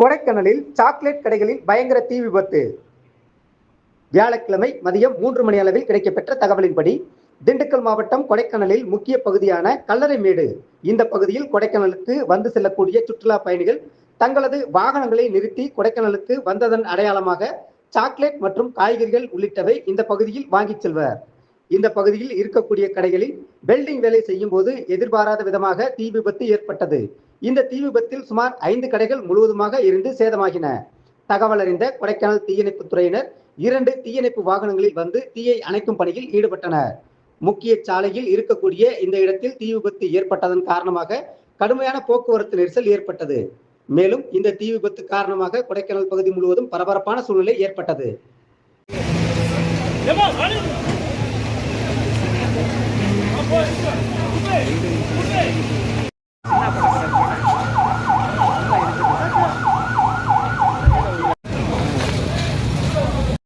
கொடைக்கானலில் சாக்லேட் கடைகளில் பயங்கர தீ விபத்து. வியாழக்கிழமை மதியம் மூன்று மணி அளவில் கிடைக்கப்பெற்ற தகவலின்படி திண்டுக்கல் மாவட்டம் கொடைக்கானலில் முக்கிய பகுதியான கல்லறைமேடு இந்த பகுதியில் கொடைக்கானலுக்கு வந்து செல்லக்கூடிய சுற்றுலா பயணிகள் தங்களது வாகனங்களை நிறுத்தி கொடைக்கானலுக்கு வந்ததன் அடையாளமாக சாக்லேட் மற்றும் காய்கறிகள் உள்ளிட்டவை இந்த பகுதியில் வாங்கிச் செல்வர். இந்த பகுதியில் இருக்கக்கூடிய கடைகளில் வெல்டிங் வேலை செய்யும் போது எதிர்பாராத விதமாக தீ விபத்து ஏற்பட்டது. இந்த தீ விபத்தில் சுமார் ஐந்து கடைகள் முழுவதுமாக இருந்து சேதமாகின. தகவல் அறிந்த கொடைக்கானல் தீயணைப்பு துறையினர் இரண்டு தீயணைப்பு வாகனங்களில் வந்து தீயை அணைக்கும் பணியில் ஈடுபட்டனர். முக்கிய சாலையில் இருக்கக்கூடிய இந்த இடத்தில் தீ விபத்து ஏற்பட்டதன் காரணமாக கடுமையான போக்குவரத்து நெரிசல் ஏற்பட்டது. மேலும் இந்த தீ விபத்து காரணமாக கொடைக்கானல் பகுதி முழுவதும் பரபரப்பான சூழ்நிலை ஏற்பட்டது. என்ன